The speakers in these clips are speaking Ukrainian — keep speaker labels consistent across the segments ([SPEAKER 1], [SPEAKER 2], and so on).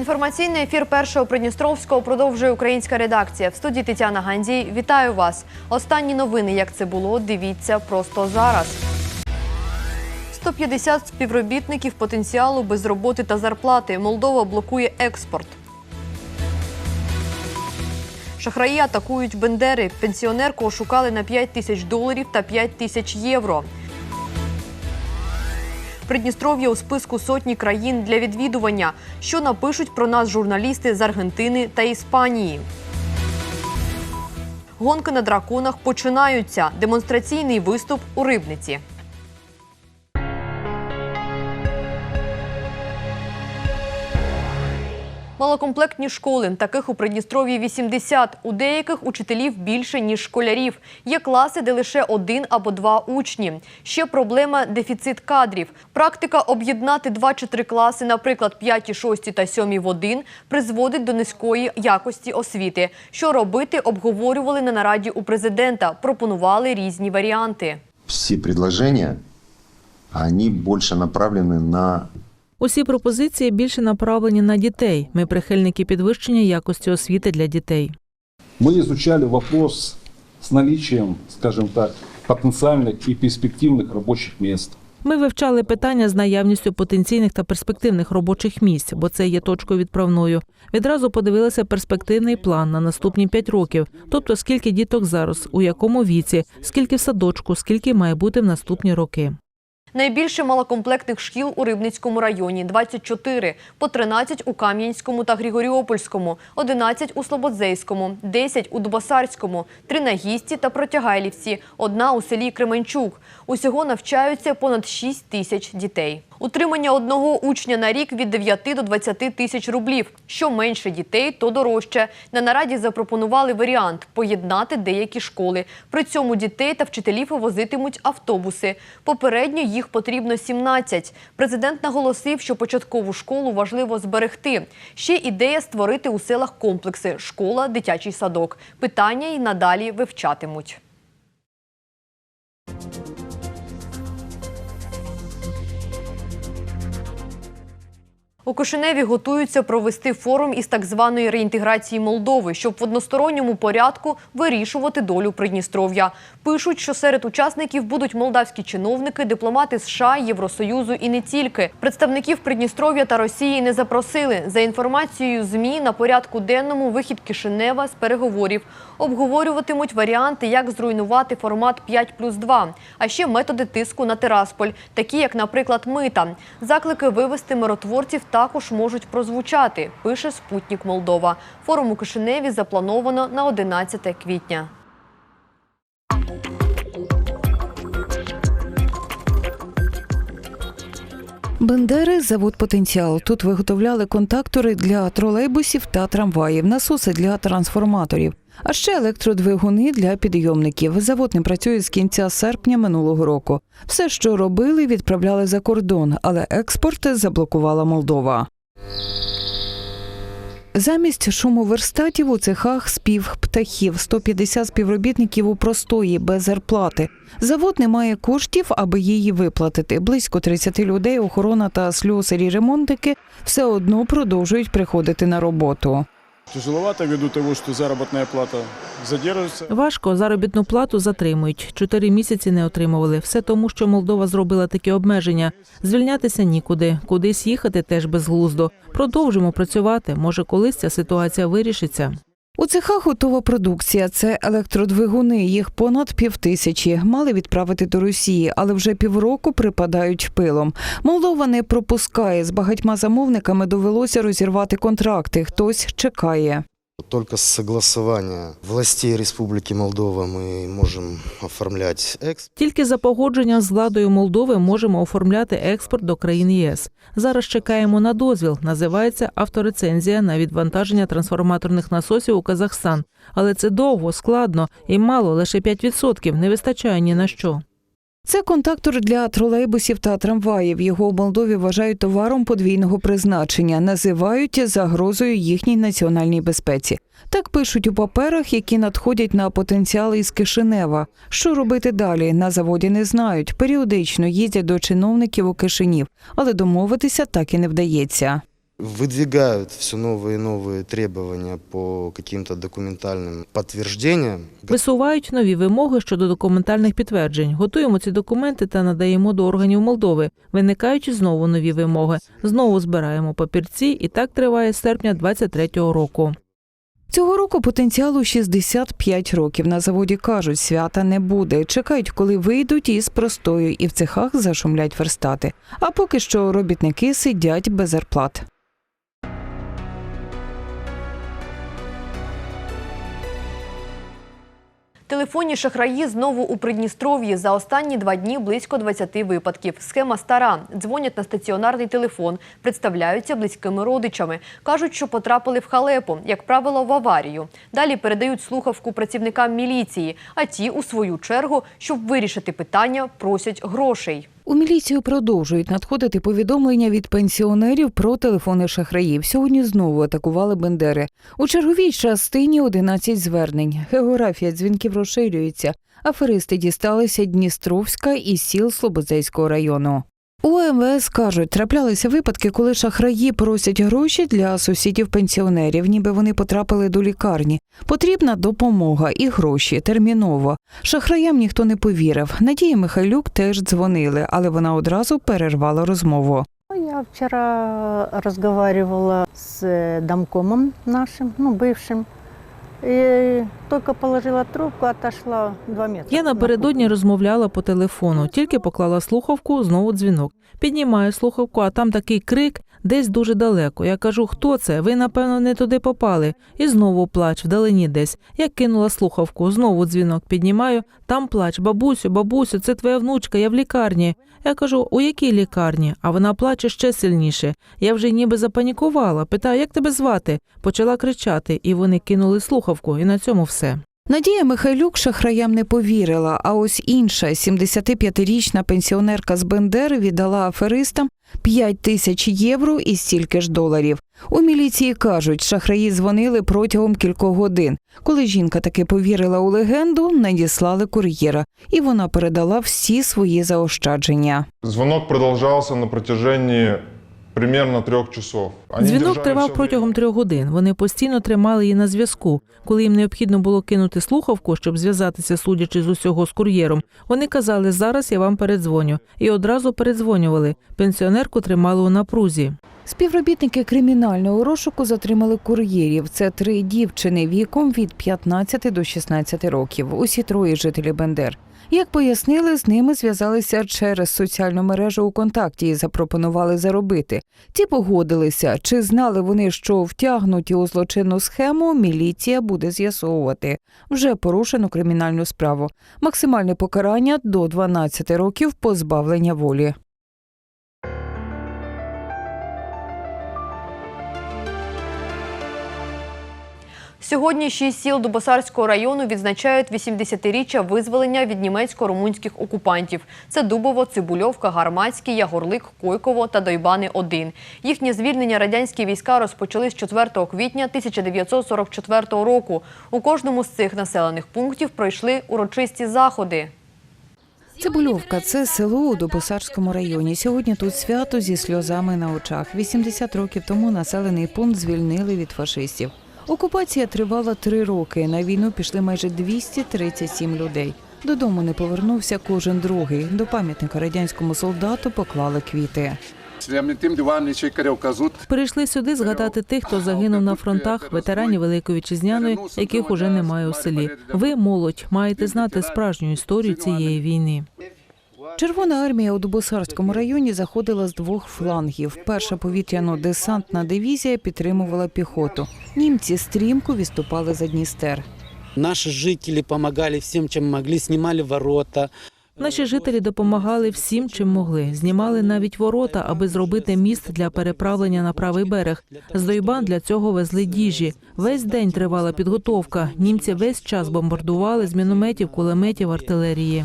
[SPEAKER 1] Інформаційний ефір першого Придністровського продовжує українська редакція. В студії Тетяна Гандій. Вітаю вас. Останні новини, як це було, дивіться просто зараз. 150 співробітників потенціалу без роботи та зарплати. Молдова блокує експорт. Шахраї атакують Бендери. Пенсіонерку ошукали на 5 тисяч доларів та 5 тисяч євро. Придністров'я у списку сотні країн для відвідування. Що напишуть про нас журналісти з Аргентини та Іспанії? Гонки на драконах починаються. Демонстраційний виступ у Рибниці. Малокомплектні школи. Таких у Придністров'ї 80. У деяких учителів більше, ніж школярів. Є класи, де лише один або два учні. Ще проблема – дефіцит кадрів. Практика об'єднати два чи три класи, наприклад, 5, 6 та 7 в один, призводить до низької якості освіти. Що робити, обговорювали на нараді у президента. Пропонували різні варіанти.
[SPEAKER 2] все предложения, они больше направлены на
[SPEAKER 3] Усі пропозиції більше направлені на дітей. Ми прихильники підвищення якості освіти для дітей.
[SPEAKER 4] Мы изучали вопрос с наличием, скажем так, потенциальных и перспективных рабочих мест.
[SPEAKER 3] Ми вивчали питання з наявністю потенційних та перспективних робочих місць, бо це є точкою відправною. Відразу подивилися перспективний план на наступні 5 років, тобто скільки діток зараз, у якому віці, скільки в садочку, скільки має бути в наступні роки.
[SPEAKER 1] Найбільше малокомплектних шкіл у Рибницькому районі – 24, по 13 у Кам'янському та Григоріопольському, 11 у Слободзейському, 10 у Дубасарському, 3 на Гісті та Протягайлівці, одна у селі Кременчук. Усього навчаються понад 6 тисяч дітей. Утримання одного учня на рік від 9 до 20 тисяч рублів. Що менше дітей, то дорожче. На нараді запропонували варіант – поєднати деякі школи. При цьому дітей та вчителів возитимуть автобуси. Попередньо їх потрібно 17. Президент наголосив, що початкову школу важливо зберегти. Ще ідея створити у селах комплекси – школа, дитячий садок. Питання й надалі вивчатимуть. У Кишиневі готуються провести форум із так званої реінтеграції Молдови, щоб в односторонньому порядку вирішувати долю Придністров'я. Пишуть, що серед учасників будуть молдавські чиновники, дипломати США, Євросоюзу і не тільки. Представників Придністров'я та Росії не запросили. За інформацією ЗМІ, на порядку денному вихід Кишинева з переговорів. Обговорюватимуть варіанти, як зруйнувати формат 5 плюс 2, а ще методи тиску на Тирасполь, такі як, наприклад, мита. Заклики вивести миротворців також можуть прозвучати, пише Спутник Молдова. Форум у Кишиневі заплановано на 11 квітня.
[SPEAKER 5] Бендери завод потенціал. Тут виготовляли контактори для тролейбусів та трамваїв, насоси для трансформаторів, а ще електродвигуни для підйомників. Завод не працює з кінця серпня минулого року. Все, що робили, відправляли за кордон, але експорт заблокувала Молдова. Замість шумоверстатів у цехах спів птахів, 150 співробітників у простої без зарплати. Завод не має коштів, аби її виплатити. Близько 30 людей, охорона та слюсарі ремонтики все одно продовжують приходити на роботу.
[SPEAKER 6] Тяжеловато ввиду того, що заробітна плата задержується.
[SPEAKER 3] Важко заробітну плату затримують. Чотири місяці не отримували. Все тому, що Молдова зробила такі обмеження. Звільнятися нікуди, кудись їхати теж безглуздо. Продовжимо працювати. Може, колись ця ситуація вирішиться.
[SPEAKER 5] У цехах готова продукція. Це електродвигуни. Їх понад півтисячі. Мали відправити до Росії, але вже півроку припадають пилом. Молдова не пропускає. З багатьма замовниками довелося розірвати контракти. Хтось чекає.
[SPEAKER 7] Только с согласования властей Республики Молдова мы можем оформлять экспорт.
[SPEAKER 3] Тільки за погодження з владою Молдови можемо оформляти експорт до країн ЄС. Зараз чекаємо на дозвіл. Називається авторецензія на відвантаження трансформаторних насосів у Казахстан. Але це довго, складно і мало, лише 5%, не вистачає ні на що.
[SPEAKER 5] Це контактор для тролейбусів та трамваїв. Його у Молдові вважають товаром подвійного призначення, називають загрозою їхній національній безпеці. Так пишуть у паперах, які надходять на потенціал із Кишинева. Що робити далі? На заводі не знають. Періодично їздять до чиновників у Кишинів, але домовитися так і не вдається
[SPEAKER 7] Выдвигают все новые и новые требования по каким-то документальным подтверждениям.
[SPEAKER 3] Висувають нові вимоги щодо документальних підтверджень. Готуємо ці документи та надаємо до органів Молдови. Виникають знову нові вимоги. Знову збираємо папірці, і так триває з серпня 23-го року.
[SPEAKER 5] Цього року потенціалу 65 років. На заводі кажуть, свята не буде. Чекають, коли вийдуть із простою, і в цехах зашумлять верстати. А поки що робітники сидять без зарплат.
[SPEAKER 1] Телефонні шахраї знову у Придністров'ї. За останні два дні близько 20 випадків. Схема стара. Дзвонять на стаціонарний телефон, представляються близькими родичами. Кажуть, що потрапили в халепу, як правило, в аварію. Далі передають слухавку працівникам міліції, а ті, у свою чергу, щоб вирішити питання, просять грошей.
[SPEAKER 5] У міліцію продовжують надходити повідомлення від пенсіонерів про телефони шахраїв. Сьогодні знову атакували Бендери. У черговій частині 11 звернень. Географія дзвінків розширюється. Аферисти дісталися Дністровська і сіл Слободзейського району. У МВС кажуть, траплялися випадки, коли шахраї просять гроші для сусідів пенсіонерів, ніби вони потрапили до лікарні. Потрібна допомога і гроші терміново. Шахраям ніхто не повірив. Надія Михайлюк теж дзвонили, але вона одразу перервала розмову.
[SPEAKER 8] Я вчера разговаривала с э, домкомом нашим, ну, бывшим. И только положила трубку, отошла два метра.
[SPEAKER 3] Я напередодні розмовляла по телефону, тільки поклала слухавку, знову дзвінок. Піднімаю слухавку, а там такий крик десь дуже далеко. Я кажу, хто це? Ви, напевно, не туди попали. І знову плач, вдалині десь. Я кинула слухавку, знову дзвінок піднімаю. Там плач, бабусю, бабусю, це твоя внучка, я в лікарні. Я кажу, у якій лікарні? А вона плаче ще сильніше. Я вже ніби запанікувала. Питаю, як тебе звати? Почала кричати, і вони кинули слухавку, і на цьому все.
[SPEAKER 5] Надія Михайлюк шахраям не повірила, а ось інша 75-річна пенсіонерка з Бендери віддала аферистам 5 тисяч євро і стільки ж доларів. У міліції кажуть, шахраї дзвонили протягом кількох годин. Коли жінка таки повірила у легенду, надіслали кур'єра, і вона передала всі свої заощадження.
[SPEAKER 9] Звонок продолжался на протяжении примерно трех часов. Они
[SPEAKER 3] Дзвінок тривав протягом трьох годин. Вони постійно тримали її на зв'язку. Коли їм необхідно було кинути слухавку, щоб зв'язатися, судячи з усього з кур'єром, вони казали, зараз я вам передзвоню. І одразу передзвонювали. Пенсіонерку тримали у напрузі.
[SPEAKER 5] Співробітники кримінального розшуку затримали кур'єрів. Це три дівчини віком від 15 до 16 років. Усі троє жителі Бендер. Як пояснили, з ними зв'язалися через соціальну мережу у контакті і запропонували заробити. Ті погодилися, чи знали вони, що втягнуті у злочинну схему, міліція буде з'ясовувати. Вже порушено кримінальну справу. Максимальне покарання до 12 років позбавлення волі.
[SPEAKER 1] Сьогодні шість сіл Дубосарського району відзначають 80-річчя визволення від німецько-румунських окупантів. Це Дубово, Цибульовка, Гармацький, Ягорлик, Койково та Дойбани-1. Їхнє звільнення радянські війська розпочали з 4 квітня 1944 року. У кожному з цих населених пунктів пройшли урочисті заходи.
[SPEAKER 5] Цибульовка це село у Добосарському районі. Сьогодні тут свято зі сльозами на очах. 80 років тому населений пункт звільнили від фашистів. Окупація тривала три роки. На війну пішли майже 237 людей. Додому не повернувся кожен другий. До пам'ятника радянському солдату поклали квіти.
[SPEAKER 3] Прийшли сюди згадати тих, хто загинув на фронтах, ветеранів Великої Вітчизняної, яких уже немає у селі. Ви, молодь, маєте знати справжню історію цієї війни.
[SPEAKER 5] Червона армія у Дубосарському районі заходила з двох флангів. Перша повітряно-десантна дивізія підтримувала піхоту. Німці стрімко відступали за Дністер.
[SPEAKER 10] Наши жители помогали всем, чем могли, снимали ворота.
[SPEAKER 3] Наші жителі допомагали всім, чим могли. Знімали навіть ворота, аби зробити міст для переправлення на правий берег. З Дойбан для цього везли діжі. Весь день тривала підготовка. Німці весь час бомбардували з мінометів, кулеметів, артилерії.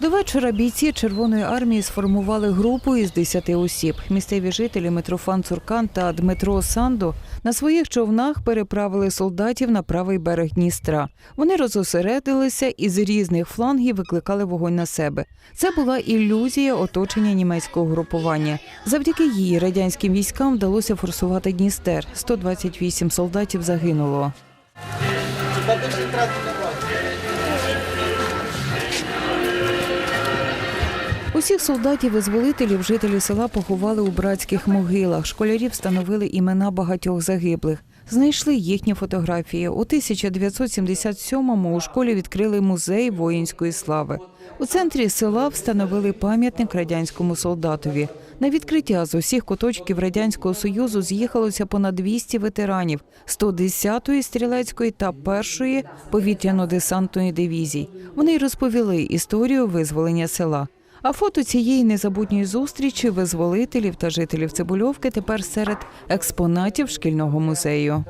[SPEAKER 5] До вечора бійці Червоної армії сформували групу із 10 осіб. Місцеві жителі Митрофан Цуркан та Дмитро Сандо на своїх човнах переправили солдатів на правий берег Дністра. Вони розосередилися і з різних флангів викликали вогонь на себе. Це була ілюзія оточення німецького групування. Завдяки їй радянським військам вдалося форсувати Дністер. 128 солдатів загинуло. Усіх солдатів-визволителів жителі села поховали у братських могилах. Школярі встановили імена багатьох загиблих. Знайшли їхні фотографії. У 1977-му у школі відкрили музей воїнської слави. У центрі села встановили пам'ятник радянському солдатові. На відкриття з усіх куточків радянського союзу з'їхалося понад 200 ветеранів 110-ї стрілецької та 1-ї повітряно-десантної дивізій. Вони розповіли історію визволення села. А фото цієї незабутньої зустрічі визволителів та жителів Цибульовки тепер серед експонатів шкільного музею.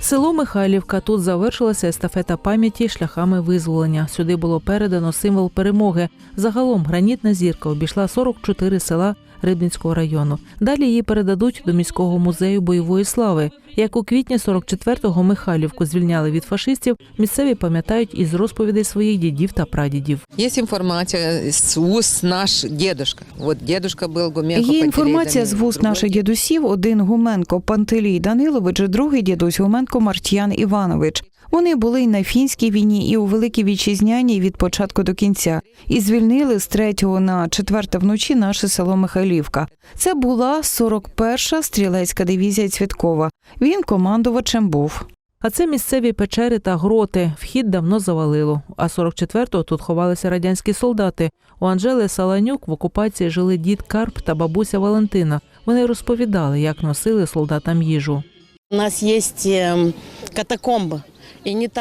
[SPEAKER 3] Село Михайлівка. Тут завершилася естафета пам'яті шляхами визволення. Сюди було передано символ перемоги. Загалом гранітна зірка обійшла 44 села Рибницького району. Далі її передадуть до міського музею бойової слави. Як у квітні 44-го Михайлівку звільняли від фашистів, місцеві пам'ятають із розповідей своїх дідів та прадідів.
[SPEAKER 11] Есть информация с уст наш дедушка. Вот дедушка был Гуменко
[SPEAKER 5] Є інформація з вуст наших дідусів. Один Гуменко Пантелій Данилович, другий дідусь Гуменко Мартьян Іванович. Вони були і на фінській війні, і у Великій Вітчизняній від початку до кінця, і звільнили з 3 на 4 вночі наше село Михайлівка. Це була 41-ша стрілецька дивізія Цвіткова. Він командувачем був.
[SPEAKER 3] А це місцеві печери та гроти. Вхід давно завалило. А 44-го тут ховалися радянські солдати. У Анжели Саланюк в окупації жили дід Карп та бабуся Валентина. Вони розповідали, як носили солдатам їжу.
[SPEAKER 10] У нас есть эм,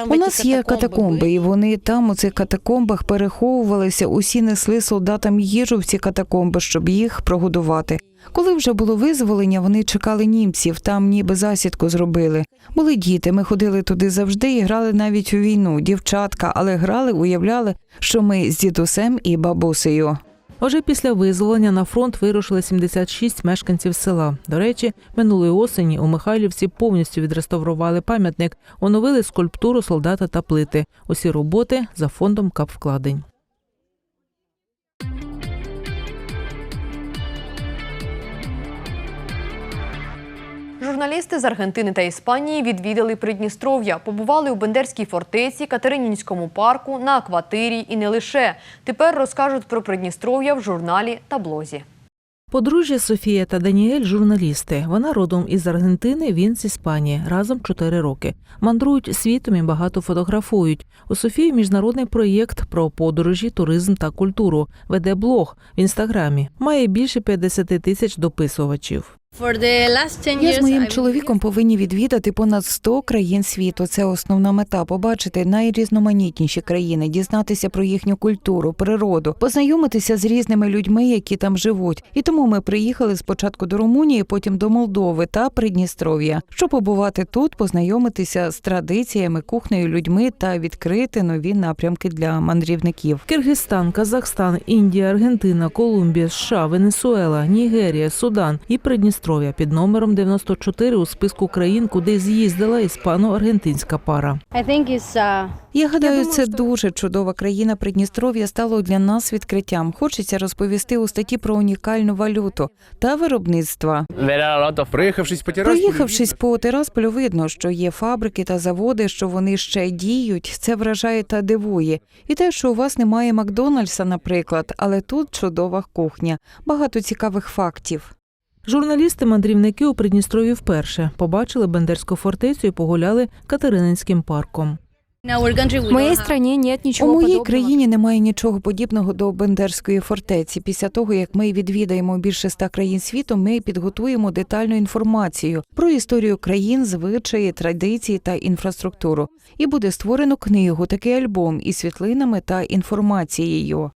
[SPEAKER 5] У нас є катакомби, і вони там у цих катакомбах переховувалися. Усі несли солдатам їжу в ці катакомби, щоб їх прогодувати. Коли вже було визволення, вони чекали німців, там ніби засідку зробили. Були діти, ми ходили туди завжди і грали навіть у війну. Дівчатка, але грали, уявляли, що ми з дідусем і бабусею.
[SPEAKER 3] Уже після визволення на фронт вирушили 76 мешканців села. До речі, минулої осені у Михайлівці повністю відреставрували пам'ятник, оновили скульптуру солдата та плити. Усі роботи за фондом капвкладень.
[SPEAKER 1] Журналісти з Аргентини та Іспанії відвідали Придністров'я, побували у Бендерській фортеці, Катеринінському парку, на акватирі і не лише. Тепер розкажуть про Придністров'я в журналі та блозі.
[SPEAKER 3] Подружжя Софія та Даніель журналісти. Вона родом із Аргентини, він з Іспанії. Разом чотири роки. Мандрують світом і багато фотографують. У Софії міжнародний проєкт про подорожі, туризм та культуру. Веде блог в інстаграмі. Має більше 50 тисяч дописувачів.
[SPEAKER 5] Я з моїм чоловіком повинні відвідати понад 100 країн світу. Це основна мета побачити найрізноманітніші країни, дізнатися про їхню культуру, природу, познайомитися з різними людьми, які там живуть. І тому ми приїхали спочатку до Румунії, потім до Молдови та Придністров'я, щоб побувати тут, познайомитися з традиціями, кухнею, людьми та відкрити нові напрямки для мандрівників.
[SPEAKER 3] Киргизстан, Казахстан, Індія, Аргентина, Колумбія, США, Венесуела, Нігерія, Судан і Придністров'я під номером 94 у списку країн, куди з'їздила іспано-аргентинська пара.
[SPEAKER 5] Я гадаю, це дуже чудова країна. Придністров'я стало для нас відкриттям. Хочеться розповісти у статті про унікальну валюту та виробництва.
[SPEAKER 12] Проїхавшись по Тирасполю,
[SPEAKER 5] Проїхавшись по Тирасполю, видно, що є фабрики та заводи, що вони ще діють. Це вражає та дивує. І те, що у вас немає Макдональдса, наприклад, але тут чудова кухня. Багато цікавих фактів.
[SPEAKER 3] Журналісти-мандрівники у Придністрові вперше побачили Бендерську фортецю і погуляли Катерининським парком.
[SPEAKER 5] У моїй країні немає нічого подібного до Бендерської фортеці. Після того, як ми відвідаємо більше ста країн світу, ми підготуємо детальну інформацію про історію країн, звичаї, традиції та інфраструктуру. І буде створено книгу, такий альбом із світлинами та інформацією.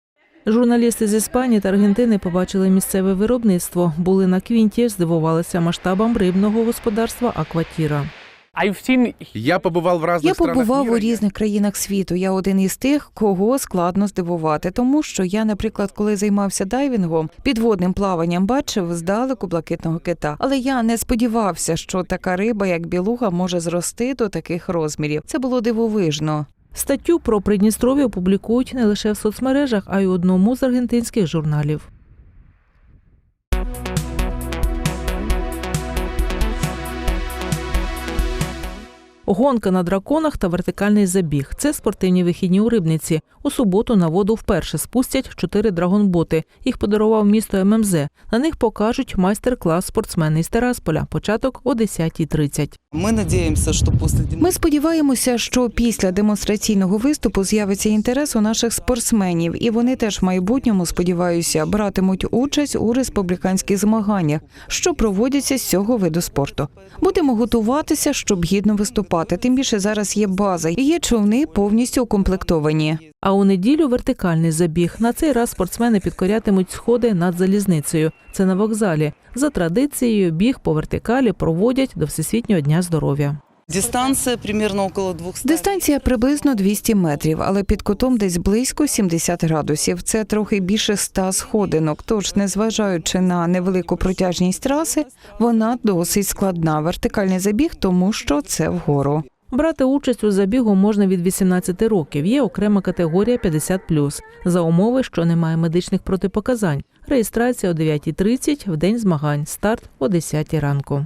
[SPEAKER 3] Журналісти з Іспанії та Аргентини побачили місцеве виробництво, були на квінті, здивувалися масштабам рибного господарства Акватіра.
[SPEAKER 12] Я побывал в разных
[SPEAKER 5] Я побував у різних країнах світу. Я один із тих, кого складно здивувати, тому що я, наприклад, коли займався дайвінгом, підводним плаванням бачив здалеку блакитного кита. Але я не сподівався, що така риба, як білуга, може зрости до таких розмірів. Це було дивовижно.
[SPEAKER 3] Статтю про Придністров'я опублікують не лише в соцмережах, а й у одному з аргентинських журналів. Гонка на драконах та вертикальний забіг це спортивні вихідні у Рибниці. У суботу на воду вперше спустять чотири драгонботи. Їх подарував місто ММЗ. На них покажуть майстер-клас спортсмени із Терасполя. Початок о 10.30.
[SPEAKER 11] Мы надеемся, что после
[SPEAKER 5] Ми сподіваємося, що після демонстраційного виступу з'явиться інтерес у наших спортсменів, і вони теж в майбутньому, сподіваюся, братимуть участь у республіканських змаганнях, що проводяться з цього виду спорту. Будемо готуватися, щоб гідно виступати. Тим більше зараз є база є човни повністю укомплектовані.
[SPEAKER 3] А у неділю вертикальний забіг. На цей раз спортсмени підкорятимуть сходи над залізницею. Це на вокзалі. За традицією, біг по вертикалі проводять до Всесвітнього дня здоров'я.
[SPEAKER 11] Дистанция примерно около 200
[SPEAKER 5] Дистанція приблизно 200 метрів, але під кутом десь близько 70 градусів. Це трохи більше 100 сходинок. Тож, незважаючи на невелику протяжність траси, вона досить складна. Вертикальний забіг, тому що це вгору.
[SPEAKER 3] Брати участь у забігу можна від 18 років. Є окрема категорія 50+, за умови, що немає медичних протипоказань. Реєстрація о 9.30 в день змагань. Старт о 10 ранку.